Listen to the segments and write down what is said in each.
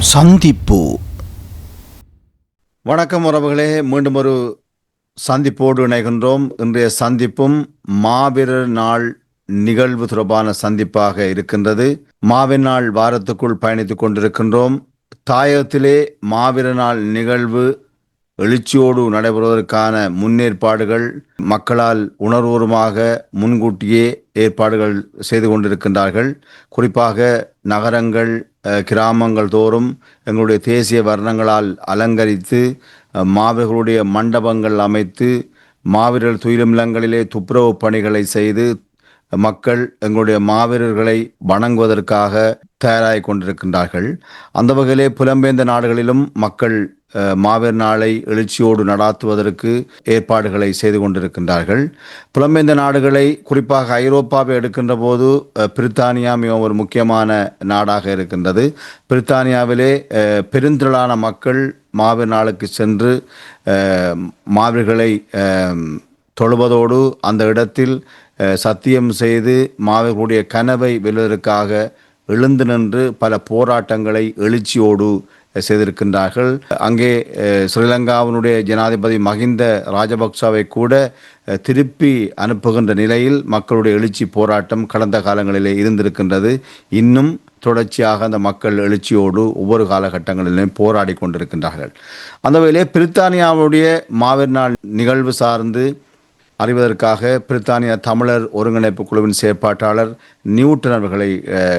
சந்திப்பு. வணக்கம் உறவுகளே மீண்டும் ஒரு சந்திப்போடு இணைகின்றோம். இன்றைய சந்திப்பும் மாவீரர் நாள் நிகழ்வு தொடர்பான சந்திப்பாக இருக்கின்றது. மாவீரர் நாள் வாரத்துக்குள் பயணித்துக் கொண்டிருக்கின்றோம். தாயகத்திலே மாவீரர் நாள் நிகழ்வு எழுச்சியோடு நடைபெறுவதற்கான முன்னேற்பாடுகள் மக்களால் உணர்வுபூர்வமாக முன்கூட்டியே ஏற்பாடுகள் செய்து கொண்டிருக்கின்றார்கள். குறிப்பாக நகரங்கள் கிராமங்கள் தோறும் எங்களுடைய தேசிய வர்ணங்களால் அலங்கரித்து மாவீரர்களுடைய மண்டபங்கள் அமைத்து மாவீரர் துயிலுமில்லங்களிலே துப்புரவு பணிகளை செய்து மக்கள் எங்களுடைய மாவீரர்களை வணங்குவதற்காக தயாராகிக் கொண்டிருக்கின்றார்கள். அந்த வகையிலே புலம்பெயர்ந்த நாடுகளிலும் மக்கள் மாவீர் நாளை எழுச்சியோடு நடாத்துவதற்கு ஏற்பாடுகளை செய்து கொண்டிருக்கின்றார்கள். புலம்பெயர்ந்த நாடுகளை குறிப்பாக ஐரோப்பாவை எடுக்கின்ற போது பிரித்தானியா மிகவும் ஒரு முக்கியமான நாடாக இருக்கின்றது. பிரித்தானியாவிலே பெருந்திரளான மக்கள் மாவீர் நாளுக்கு சென்று மாவீர்களை தொழுவதோடு அந்த இடத்தில் சத்தியம் செய்து மாவீர்களுடைய கனவை வெல்வதற்காக எழுந்து நின்று பல போராட்டங்களை எழுச்சியோடு செய்திருக்கின்றார்கள். அங்கே ஸ்ரீலங்காவினுடைய ஜனாதிபதி மஹிந்த ராஜபக்சாவை கூட திருப்பி அனுப்புகின்ற நிலையில் மக்களுடைய எழுச்சி போராட்டம் கடந்த காலங்களிலே இருந்திருக்கின்றது. இன்னும் தொடர்ச்சியாக அந்த மக்கள் எழுச்சியோடு ஒவ்வொரு காலகட்டங்களிலும் போராடி கொண்டிருக்கின்றார்கள். அந்த வகையிலே பிரித்தானியாவுடைய மாவீர் நாள் நிகழ்வு சார்ந்து அறிவதற்காக பிரித்தானிய தமிழர் ஒருங்கிணைப்பு குழுவின் செயற்பாட்டாளர் நியூட்டன் அவர்களை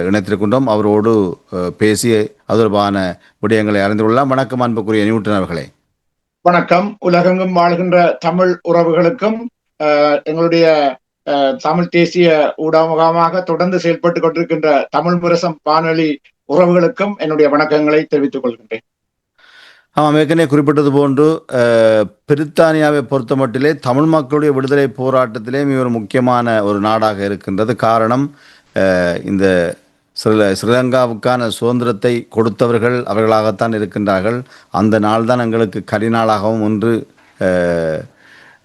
இணைத்திருக்கின்றோம். அவரோடு பேசிய பேசி தொடர்பான விடயங்களை அறிந்து கொள்ளலாம். வணக்கம் அன்புக்குரிய நியூட்டன் அவர்களே. வணக்கம். உலகெங்கும் வாழ்கின்ற தமிழ் உறவுகளுக்கும் எங்களுடைய அஹ், தமிழ் தேசிய ஊடகமாக தொடர்ந்து செயல்பட்டு கொண்டிருக்கின்ற தமிழ் முரசம் வானொலி உறவுகளுக்கும் என்னுடைய வணக்கங்களை தெரிவித்துக் கொள்கின்றேன். ஆமாம் ஏற்கனவே குறிப்பிட்டது போன்று பிரித்தானியாவை பொறுத்த மட்டிலே தமிழ் மக்களுடைய விடுதலை போராட்டத்திலே மிக ஒரு முக்கியமான ஒரு நாடாக இருக்கின்றது. காரணம் இந்த ஸ்ரீல ஸ்ரீலங்காவுக்கான சுதந்திரத்தை கொடுத்தவர்கள் அவர்களாகத்தான் இருக்கின்றார்கள். அந்த நாள் தான் எங்களுக்கு கரிநாளாகவும் ஒன்று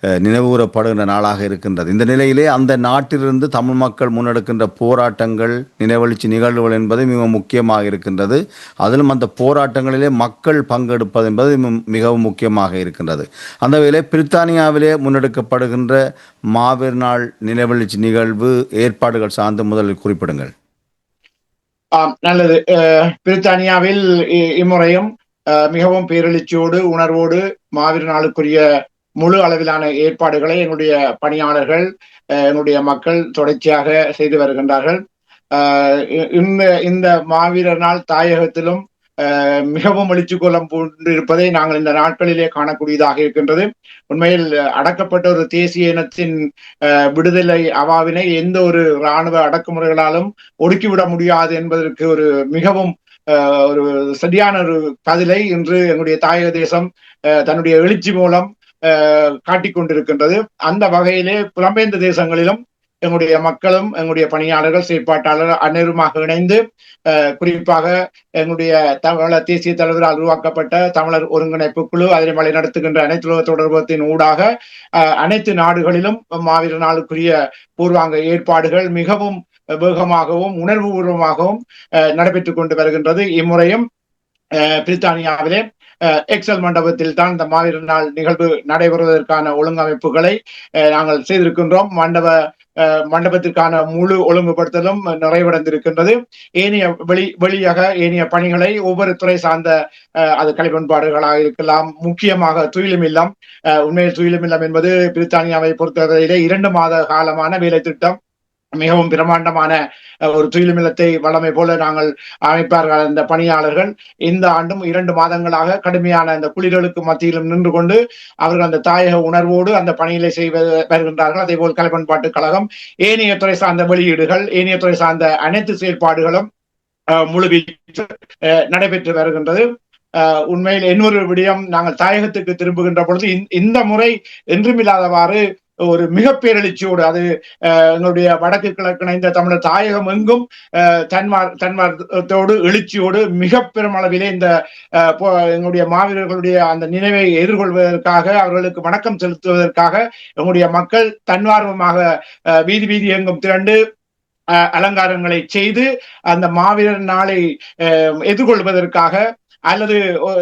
நினைவுகூரப்படுகின்ற நாளாக இருக்கின்றது. இந்த நிலையிலே அந்த நாட்டிலிருந்து தமிழ் மக்கள் முன்னெடுக்கின்ற போராட்டங்கள் நினைவெழுச்சி நிகழ்வுகள் என்பது மிக முக்கியமாக இருக்கின்றது. அதிலும் அந்த போராட்டங்களிலே மக்கள் பங்கெடுப்பது என்பது மிகவும் முக்கியமாக இருக்கின்றது. அந்த வகையிலே பிரித்தானியாவிலே முன்னெடுக்கப்படுகின்ற மாவீர் நாள் நினைவெழுச்சி நிகழ்வு ஏற்பாடுகள் சார்ந்து முதலில் குறிப்பிடுங்கள். ஆம் நல்லது. பிரித்தானியாவில் இ- இம்முறையும் மிகவும் பேரெழுச்சியோடு உணர்வோடு மாவீர் நாளுக்குரிய முழு அளவிலான ஏற்பாடுகளை எங்களுடைய பணியாளர்கள் எங்களுடைய மக்கள் தொடர்ச்சியாக செய்து வருகின்றார்கள். இந்த இந்த மாவீரர் நாள் தாயகத்திலும் மிகவும் எழுச்சி கோலம் இருப்பதை நாங்கள் இந்த நாட்களிலே காணக்கூடியதாக இருக்கின்றது. உண்மையில் அடக்கப்பட்ட ஒரு தேசிய இனத்தின் விடுதலை அவாவினை எந்த ஒரு இராணுவ அடக்குமுறைகளாலும் ஒடுக்கிவிட முடியாது என்பதற்கு ஒரு மிகவும் ஒரு சரியான ஒரு பதிலை இன்று எங்களுடைய தாயக தேசம் அஹ், தன்னுடைய எழுச்சி மூலம் காட்டிக் கொண்டிருக்கின்றது அந்த வகையிலே புலம்பெயர்ந்த தேசங்களிலும் எங்களுடைய மக்களும் எங்களுடைய பணியாளர்கள் செயற்பாட்டாளர் அனைவருமாக இணைந்து குறிப்பாக எங்களுடைய தமிழர் தேசிய தலைவரால் உருவாக்கப்பட்ட தமிழர் ஒருங்கிணைப்பு குழு அதனை வழிநடத்துகின்ற அனைத்து உலக தொடர்பத்தின் ஊடாக அஹ், அனைத்து நாடுகளிலும் மாவீர நாளுக்குரிய பூர்வாங்க ஏற்பாடுகள் மிகவும் வேகமாகவும் உணர்வுபூர்வமாகவும் அஹ், நடைபெற்றுக் கொண்டு வருகின்றது. இம்முறையும் அஹ், பிரித்தானியாவிலே எக்ஸல் மண்டபத்தில் தான் இந்த மாவீர நாள் நிகழ்வு நடைபெறுவதற்கான ஒழுங்கமைப்புகளை நாங்கள் செய்திருக்கின்றோம். மண்டப அஹ், மண்டபத்திற்கான முழு ஒழுங்குபடுத்தலும் நிறைவடைந்திருக்கின்றது. ஏனைய வெளி வெளியாக ஏனைய பணிகளை ஒவ்வொரு துறை சார்ந்த அது கலைப்பண்பாடுகளாக இருக்கலாம். முக்கியமாக துயிலும் இல்லம் உண்மையில் துயிலும் இல்லம் என்பது பிரித்தானியாவை பொறுத்தவரையிலே இரண்டு மாத காலமான வேலை திட்டம் மிகவும் பிரமாண்டமான ஒரு துயிலுமிலத்தை வளமை போல நாங்கள் அமைப்பார்கள் அந்த பணியாளர்கள். இந்த ஆண்டும் இரண்டு மாதங்களாக கடுமையான அந்த குளிர்களுக்கு மத்தியிலும் நின்று கொண்டு அவர்கள் அந்த தாயக உணர்வோடு அந்த பணிகளை செய்வது வருகின்றார்கள். அதே போல் கலைப்பண்பாட்டு கழகம் ஏனைய துறை சார்ந்த வெளியீடுகள் ஏனைய துறை சார்ந்த அனைத்து செயல்பாடுகளும் முழுவீச்சு நடைபெற்று வருகின்றது. உண்மையில் இன்னொரு விடயம் நாங்கள் தாயகத்துக்கு திரும்புகின்ற பொழுது இந்த- இந்த முறை என்றுமில்லாதவாறு ஒரு மிக பேரெழுச்சியோடு அது அஹ், எங்களுடைய வடக்கு கிழக்கிணைந்த தமிழர் தாயகம் எங்கும் அஹ், தன்மார் தன்மார்த்தோடு எழுச்சியோடு மிக பெருமளவிலே இந்த அஹ், போ- எங்களுடைய மாவீரர்களுடைய அந்த நினைவை எதிர்கொள்வதற்காக அவர்களுக்கு வணக்கம் செலுத்துவதற்காக எங்களுடைய மக்கள் தன்மார்வமாக அஹ், வீதி வீதி எங்கும் திரண்டு அஹ், அலங்காரங்களை செய்து அந்த மாவீரர் நாளை அஹ், எதிர்கொள்வதற்காக அல்லது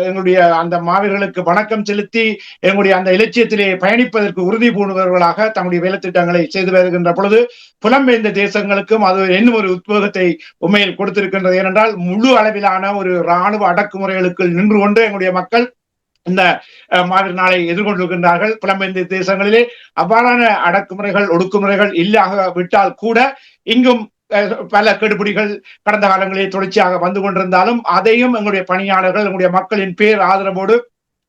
எங்களுடைய அந்த மாவீரர்களுக்கு வணக்கம் செலுத்தி எங்களுடைய அந்த இலட்சியத்திலே பயணிப்பதற்கு உறுதி பூணுபவர்களாக தங்களுடைய வேலைத்திட்டங்களை செய்து வருகின்ற பொழுது புலம்பெயர்ந்த தேசங்களுக்கும் அது இன்னும் ஒரு உத்வேகத்தை உண்மையில் கொடுத்திருக்கின்றது. ஏனென்றால் முழு அளவிலான ஒரு இராணுவ அடக்குமுறைகளுக்கு நின்று கொண்டு எங்களுடைய மக்கள் இந்த மாதிரி நாளை எதிர்கொண்டிருக்கின்றார்கள். புலம்பெயர்ந்த தேசங்களிலே அவ்வாறான அடக்குமுறைகள் ஒடுக்குமுறைகள் இல்லாக விட்டால் கூட இங்கும் பல கெடுபிடிகள் கடந்த காலங்களில் தொடர்ச்சியாக வந்து கொண்டிருந்தாலும் அதையும் எங்களுடைய பணியாளர்கள் எங்களுடைய மக்களின் பேர் ஆதரவோடு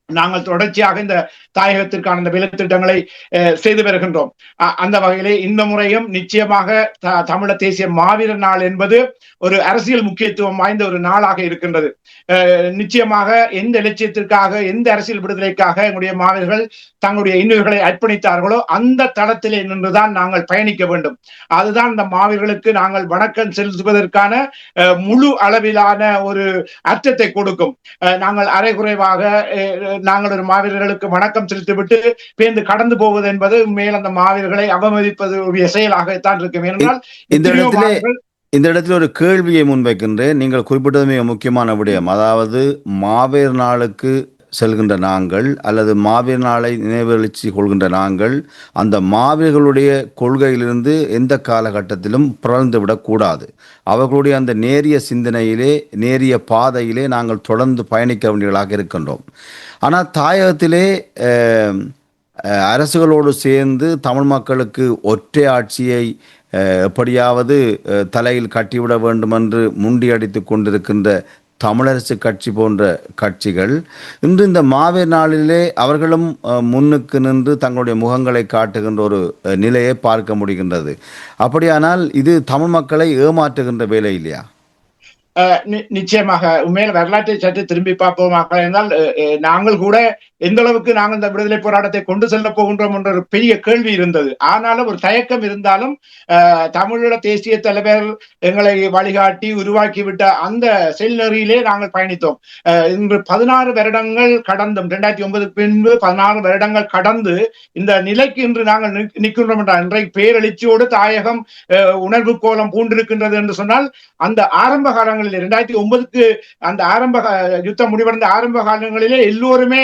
நாங்கள் தொடர்ச்சியாக இந்த தாயகத்திற்கான இந்த விலை திட்டங்களை செய்து வருகின்றோம். அந்த வகையிலே இந்த முறையும் நிச்சயமாக த- தமிழர் தேசிய மாவீரர் நாள் என்பது ஒரு அரசியல் முக்கியத்துவம் வாய்ந்த ஒரு நாளாக இருக்கின்றது. நிச்சயமாக எந்த இலட்சியத்திற்காக எந்த அரசியல் விடுதலைக்காக எங்களுடைய மாவீரர்கள் தங்களுடைய இன்னுயிர்களை அர்ப்பணித்தார்களோ அந்த தளத்திலே நின்றுதான் நாங்கள் பயணிக்க வேண்டும். அதுதான் இந்த மாவீரர்களுக்கு நாங்கள் வணக்கம் செலுத்துவதற்கான அஹ், முழு அளவிலான ஒரு அர்த்தத்தை கொடுக்கும். அஹ், நாங்கள் அரைகுறைவாக நாங்கள் ஒரு மாவீரர்களுக்கு வணக்கம் செலுத்திவிட்டு பேர்ந்து கடந்து போவது என்பது மேல் அந்த மாவீரர்களை அவமதிப்பது செயலாகத்தான் இருக்கும் ஏனென்றால் இந்த இடத்திலே இந்த இடத்துல ஒரு கேள்வியை முன்வைக்கின்றேன். நீங்கள் குறிப்பிட்டது மிக முக்கியமான விடயம். அதாவது மாவீர் நாளுக்கு செல்கின்ற நாங்கள் அல்லது மாவீர் நாளை நினைவெழுச்சி கொள்கின்ற நாங்கள் அந்த மாவீர்களுடைய கொள்கையிலிருந்து எந்த காலகட்டத்திலும் பிறந்து விடக்கூடாது. அவர்களுடைய அந்த நேரிய சிந்தனையிலே நேரிய பாதையிலே நாங்கள் தொடர்ந்து பயணிக்க வேண்டியவர்களாக இருக்கின்றோம். ஆனால் தாயகத்திலே அரசுகளோடு சேர்ந்து தமிழ் மக்களுக்கு ஒற்றை ஆட்சியை எப்படியாவது தலையில் கட்டிவிட வேண்டும் என்று முண்டியடித்து கொண்டிருக்கின்ற தமிழரசு கட்சி போன்ற கட்சிகள் இன்று இந்த மாவீர் நாளிலே அவர்களும் முன்னுக்கு நின்று தங்களுடைய முகங்களை காட்டுகின்ற ஒரு நிலையை பார்க்க முடிகின்றது. அப்படியானால் இது தமிழ் மக்களை ஏமாற்றுகின்ற வேலை இல்லையா? நிச்சயமாக உண்மையில வரலாற்றை சற்று திரும்பி பார்ப்போமாக என்றால் நாங்கள் கூட எந்த அளவுக்கு நாங்கள் இந்த விடுதலை போராட்டத்தை கொண்டு செல்ல போகின்றோம் என்ற ஒரு பெரிய கேள்வி இருந்தது. ஆனாலும் ஒரு தயக்கம் இருந்தாலும் தமிழீழ தேசிய தலைவர் எங்களை வழிகாட்டி உருவாக்கிவிட்ட அந்த செல்நெறியிலே நாங்கள் பயணித்தோம். அஹ், இன்று பதினாறு வருடங்கள் கடந்தும் இரண்டாயிரத்தி ஒன்பதுக்கு பின்பு பதினாறு வருடங்கள் கடந்து இந்த நிலைக்கு இன்று நாங்கள் நிற்கின்றோம் என்றால் இன்றைக்கு பேரெழுச்சியோடு தாயகம் அஹ், உணர்வு கோலம் பூண்டிருக்கின்றது என்று சொன்னால் அந்த ஆரம்ப காலங்கள் காலங்களில் இரண்டாயிரத்தி ஒன்பதுக்கு அந்த ஆரம்ப யுத்தம் முடிவடைந்த ஆரம்ப காலங்களிலே எல்லோருமே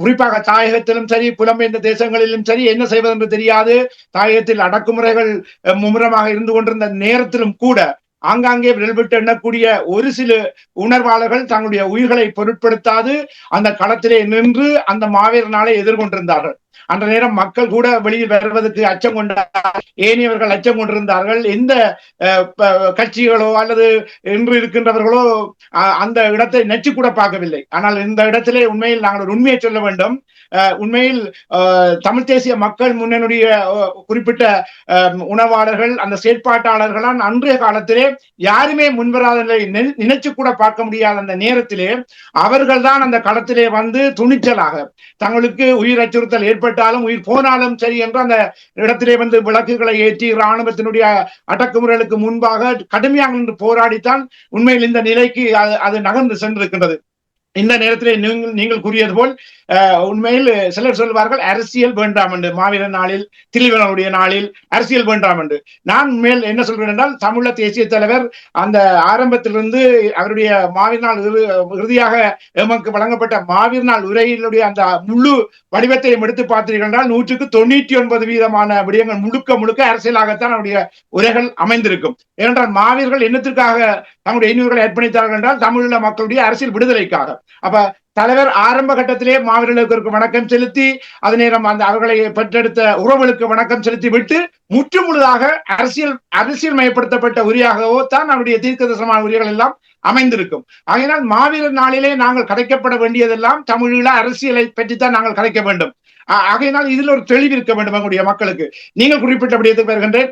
குறிப்பாக தாயகத்திலும் சரி புலம்பெயர்ந்த தேசங்களிலும் சரி என்ன செய்வதென்று தெரியாது. தாயகத்தில் அடக்குமுறைகள் மும்முரமாக இருந்து கொண்டிருந்த நேரத்திலும் கூட ஆங்காங்கே விரல்விட்டு எண்ணக்கூடிய ஒரு சில உணர்வாளர்கள் தங்களுடைய உயிர்களை பொருட்படுத்தாது அந்த களத்திலே நின்று அந்த மாவீரர் நாளை எதிர்கொண்டிருந்தார்கள். அந்த நேரம் மக்கள் கூட வெளியில் வருவதற்கு அச்சம் கொண்டார். ஏனையவர்கள் அச்சம் கொண்டிருந்தார்கள். எந்த கட்சிகளோ அல்லது இன்று இருக்கின்றவர்களோ அந்த இடத்தை நச்சு கூட பார்க்கவில்லை. ஆனால் இந்த இடத்திலே உண்மையில் நாங்கள் ஒரு உண்மையை சொல்ல வேண்டும். உண்மையில் தமிழ் தேசிய மக்கள் முன்னணியுடைய குறிப்பிட்ட உணவாளர்கள் அந்த செயற்பாட்டாளர்களால் அன்றைய காலத்திலே யாருமே முன்வராத நினைச்சு கூட பார்க்க முடியாத அந்த நேரத்திலே அவர்கள்தான் அந்த களத்திலே வந்து துணிச்சலாக தங்களுக்கு உயிர் அச்சுறுத்தல் ஏற்ப ஏற்பட்டாலும் உயிர் போனாலும் சரி என்று அந்த இடத்திலே வந்து விளக்குகளை ஏற்றி இராணுவத்தினுடைய அடக்குமுறைகளுக்கு முன்பாக கடுமையாக நின்று போராடித்தான் உண்மையில் இந்த நிலைக்கு அது அது நகர்ந்து சென்றிருக்கின்றது. இந்த நேரத்திலே நீங்கள் நீங்கள் கூறியது போல் உண்மையில் சிலர் சொல்வார்கள் அரசியல் வேண்டாம் என்று. மாவீரர் நாளில் திலீவனுடைய நாளில் அரசியல் வேண்டாம் என்று. நான் மேல் என்ன சொல்கிறேன் என்றால் தமிழ தேசிய தலைவர் அந்த ஆரம்பத்திலிருந்து அவருடைய மாவீர் நாள் இறுதியாக எமக்கு வழங்கப்பட்ட மாவீர் நாள் உரையினுடைய அந்த முழு வடிவத்தையும் எடுத்து பார்த்தீர்கள் என்றால் நூற்றுக்கு தொண்ணூற்றி ஒன்பது வீதமான விடயங்கள் முழுக்க முழுக்க அரசியலாகத்தான் அவருடைய உரைகள் அமைந்திருக்கும். ஏனென்றால் மாவீரர்கள் என்னத்திற்காக தங்களுடைய இன்னொருகளை அர்ப்பணித்தார்கள் என்றால் தமிழீழ மக்களுடைய அரசியல் விடுதலைக்காக. அப்ப தலைவர் ஆரம்ப கட்டத்திலே மாவீரர்களுக்கு வணக்கம் செலுத்தி அது நேரம் அந்த அவர்களை பெற்றெடுத்த உறவுகளுக்கு வணக்கம் செலுத்தி விட்டு முற்று முழுதாக அரசியல் அரசியல் மயப்படுத்தப்பட்ட உரியாகவோ தான் அவருடைய தீர்க்கதரிசனமான உரிகள் எல்லாம் அமைந்திருக்கும். ஆகையினால் மாவீரர் நாளிலே நாங்கள் கதைக்கப்பட வேண்டியதெல்லாம் தமிழீழ அரசியலை பற்றித்தான் நாங்கள் கதைக்க வேண்டும். ஆகையினால் இதில் ஒரு தெளிவு இருக்க வேண்டும் எங்களுடைய மக்களுக்கு. நீங்கள் குறிப்பிட்ட விடயத்துக்கு வருகின்றேன்.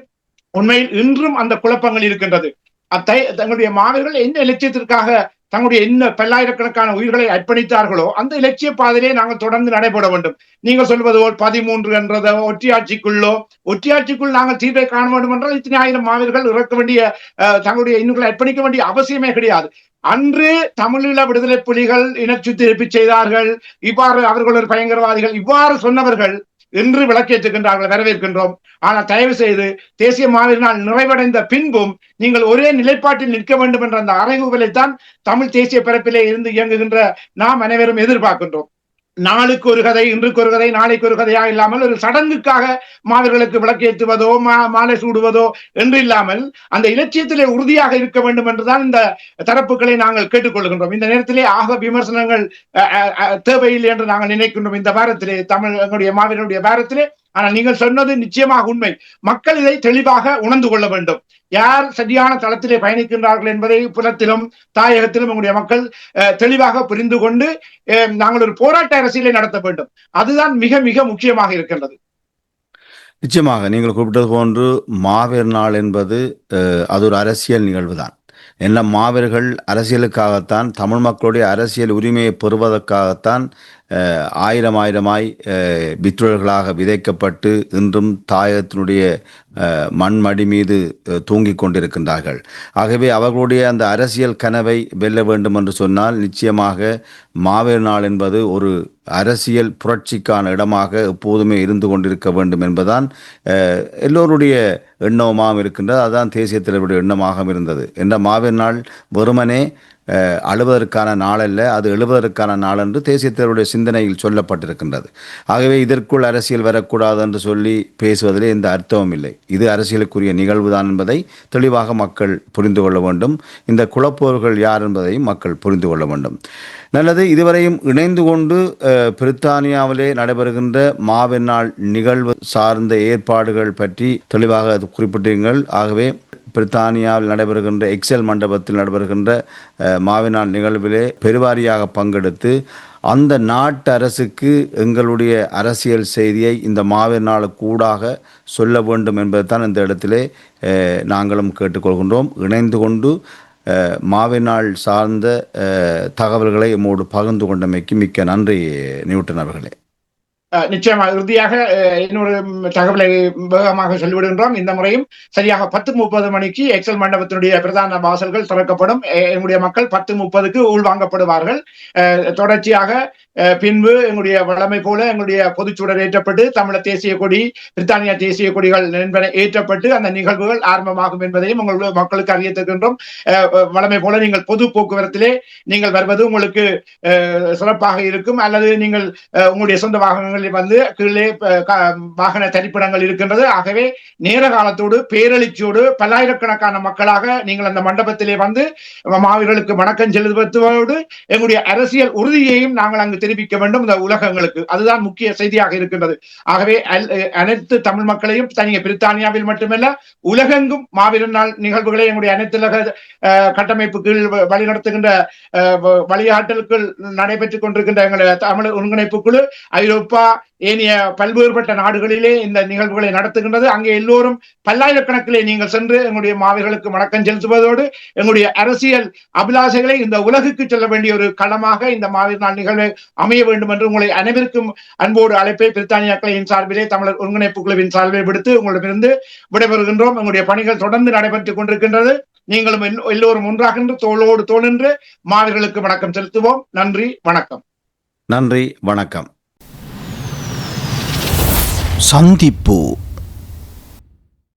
உண்மையில் இன்றும் அந்த குழப்பங்கள் இருக்கின்றது. அத்தை தங்களுடைய மாணவர்கள் எந்த இலட்சியத்திற்காக தங்களுடைய என்ன பல்லாயிரக்கணக்கான உயிர்களை அர்ப்பணித்தார்களோ அந்த இலட்சிய பாதையிலே நாங்கள் தொடர்ந்து நடைபெற வேண்டும். நீங்கள் சொல்வது போல் பதிமூன்று என்றதோ ஒற்றியாட்சிக்குள்ளோ ஒற்றியாட்சிக்குள் நாங்கள் தீர்வை காண வேண்டும் என்றால் இத்தனை ஆயிரம் மாணவர்கள் இறக்க வேண்டிய அஹ், தங்களுடைய இன்னுகளை அர்ப்பணிக்க வேண்டிய அவசியமே கிடையாது. அன்று தமிழீழ விடுதலை புலிகள் இனச்சுத்திருப்பி செய்தார்கள். இவ்வாறு அவர்கள் ஒரு பயங்கரவாதிகள். இவ்வாறு சொன்னவர்கள் இன்று விளக்கேற்றுகின்றார்கள் வரவேற்கின்றோம். ஆனால் தயவு செய்து தேசிய மாநில நாள் நிறைவடைந்த பின்பும் நீங்கள் ஒரே நிலைப்பாட்டில் நிற்க வேண்டும் என்ற அந்த அறைகூவலைத்தான் தமிழ் தேசிய பரப்பிலே இருந்து இயங்குகின்ற நாம் அனைவரும் எதிர்பார்க்கின்றோம். நாளுக்கு ஒரு கதை இன்றுக்கு ஒரு கதை நாளைக்கு ஒரு கதையா இல்லாமல் ஒரு சடங்குக்காக மாவீரர்களுக்கு விளக்கேற்றுவதோ மா- மாலை சூடுவதோ என்று இல்லாமல் அந்த இலட்சியத்திலே உறுதியாக இருக்க வேண்டும் என்றுதான் இந்த தரப்புகளை நாங்கள் கேட்டுக்கொள்கின்றோம். இந்த நேரத்திலே ஆக விமர்சனங்கள் அஹ், அஹ், தேவையில்லை என்று நாங்கள் நினைக்கின்றோம். இந்த வாரத்திலே தமிழ் எங்களுடைய மாவீரனுடைய வாரத்திலே ஆனால் நீங்கள் சொன்னது நிச்சயமாக உண்மை. மக்கள் இதை தெளிவாக உணர்ந்து கொள்ள வேண்டும். யார் சரியான தளத்திலே பயணிக்கின்றார்கள் என்பதை புலத்திலும் தாயகத்திலும் உங்களுடைய மக்கள் தெளிவாக புரிந்து கொண்டு நாங்கள் ஒரு போராட்ட அரசியலை நடத்த வேண்டும். அதுதான் மிக மிக முக்கியமாக இருக்கின்றது. நிச்சயமாக நீங்கள் குறிப்பிட்டது போன்று மாவீர் நாள் என்பது அஹ், அது ஒரு அரசியல் நிகழ்வு தான் என்ன மாவீரர்கள் அரசியலுக்காகத்தான் தமிழ் மக்களுடைய அரசியல் உரிமையை பெறுவதற்காகத்தான் ஆயிரம் ஆயிரமாய் அஹ், விதைக்கப்பட்டு இன்றும் தாயகத்தினுடைய மண்மடி மீது தூங்கிக் கொண்டிருக்கின்றார்கள். ஆகவே அவர்களுடைய அந்த அரசியல் கனவை வெல்ல வேண்டும் என்று சொன்னால் நிச்சயமாக மாவீர் நாள் என்பது ஒரு அரசியல் புரட்சிக்கான இடமாக எப்போதுமே இருந்து கொண்டிருக்க வேண்டும் என்பதான் எல்லோருடைய எண்ணமாகவும் இருக்கின்றது. அதுதான் தேசிய தலைவருடைய எண்ணமாகவும் இருந்தது. என்ற மாவீர் நாள் வெறுமனே அழுவதற்கான நாளல்ல அது எழுவதற்கான நாள் என்று தேசிய சிந்தனையில் சொல்லப்பட்டிருக்கின்றது. ஆகவே இதற்குள் அரசியல் வரக்கூடாது என்று சொல்லி பேசுவதிலே எந்த அர்த்தமும் இல்லை. இது அரசியலுக்குரிய நிகழ்வுதான் என்பதை தெளிவாக மக்கள் புரிந்து கொள்ள வேண்டும். இந்த குழப்பவர்கள் யார் என்பதையும் மக்கள் புரிந்து கொள்ள வேண்டும். நல்லது இதுவரையும் இணைந்து கொண்டு பிரித்தானியாவிலே நடைபெறுகின்ற மாவெண்ணாள் நிகழ்வு சார்ந்த ஏற்பாடுகள் பற்றி தெளிவாக அது குறிப்பிட்டீர்கள் ஆகவே பிரித்தானியாவில் நடைபெறுகின்ற எக்ஸல் மண்டபத்தில் நடைபெறுகின்ற மாவினால் நிகழ்விலே பெருவாரியாக பங்கெடுத்து அந்த நாட்டு அரசுக்கு எங்களுடைய அரசியல் செய்தியை இந்த மாவீர் நாளுக்கு ஊடாக சொல்ல வேண்டும் என்பதைத்தான் இந்த இடத்திலே நாங்களும் கேட்டுக்கொள்கின்றோம். இணைந்து கொண்டு மாவினால் நாள் சார்ந்த தகவல்களை எம்மோடு பகிர்ந்து கொண்டமைக்கு மிக்க நன்றி நியூட்டன் அவர்களே. அஹ் நிச்சயமா இறுதியாக இன்னொரு தகவலை வேகமாக சொல்லிவிடுகின்றோம். இந்த முறையும் சரியாக பத்து முப்பது மணிக்கு எக்ஸல் மண்டபத்தினுடைய பிரதான வாசல்கள் திறக்கப்படும். எங்களுடைய மக்கள் பத்து முப்பதுக்கு உள்வாங்கப்படுவார்கள் அஹ், தொடர்ச்சியாக பின்பு எங்களுடைய வளமை போல எங்களுடைய பொதுச்சுடர் ஏற்றப்பட்டு தமிழர் தேசிய கொடி பிரித்தானியா தேசிய கொடிகள் என்பன ஏற்றப்பட்டு அந்த நிகழ்வுகள் ஆரம்பமாகும் என்பதையும் உங்களுடைய மக்களுக்கு அறியத்துகின்றோம் வளமை போல நீங்கள் பொது போக்குவரத்திலே நீங்கள் வருவது உங்களுக்கு சிறப்பாக இருக்கும். அல்லது நீங்கள் உங்களுடைய சொந்த வாகனங்களில் வந்து கீழே வாகன தரிப்பிடங்கள் இருக்கின்றது. ஆகவே நேர காலத்தோடு பேரெழுச்சியோடு பல்லாயிரக்கணக்கான மக்களாக நீங்கள் அந்த மண்டபத்திலே வந்து மாவீரர்களுக்கு வணக்கம் செலுத்துவதோடு எங்களுடைய அரசியல் உறுதியையும் நாங்கள் அங்கு தெரிவிக்க வேண்டும் இந்த உலகங்களுக்கு. அதுதான் முக்கிய செய்தியாக இருக்கின்றது. ஆகவே அனைத்து தமிழ் மக்களையும் தனியே பிரித்தானியாவில் மட்டுமல்ல உலகெங்கும் மாவீரர் நாள் நிகழ்வுகளை எங்களுடைய அனைத்துலக அஹ், கட்டமைப்பு கீழ் வழிநடத்துகின்ற வழிகாட்டலுக்குள் நடைபெற்றுக் கொண்டிருக்கின்ற எங்களுடைய தமிழ் ஒருங்கிணைப்பு குழு ஐரோப்பா ஏனைய பல்வேறுபட்ட நாடுகளிலே இந்த நிகழ்வுகளை நடத்துகின்றது. அங்கே எல்லோரும் பல்லாயிரக்கணக்கிலே நீங்கள் சென்று எங்களுடைய மாவீரர்களுக்கு வணக்கம் செலுத்துவதோடு எங்களுடைய அரசியல் அபிலாஷைகளை இந்த உலகுக்கு செல்ல வேண்டிய ஒரு களமாக இந்த மாவீர் நாள் நிகழ்வு அமைய வேண்டும் என்று உங்களை அனைவருக்கும் அன்போடு அழைப்பை பிரித்தானியா கிளையின் சார்பிலே தமிழர் ஒருங்கிணைப்பு குழுவின் சார்பிலே விடுத்து உங்களிடமிருந்து விடைபெறுகின்றோம். எங்களுடைய பணிகள் தொடர்ந்து நடைபெற்றுக் கொண்டிருக்கின்றது. நீங்களும் எல்லோ- எல்லோரும் ஒன்றாக நின்று தோளோடு தோளின்று மாவீர்களுக்கு வணக்கம் செலுத்துவோம். நன்றி வணக்கம். நன்றி வணக்கம். சந்திப்பு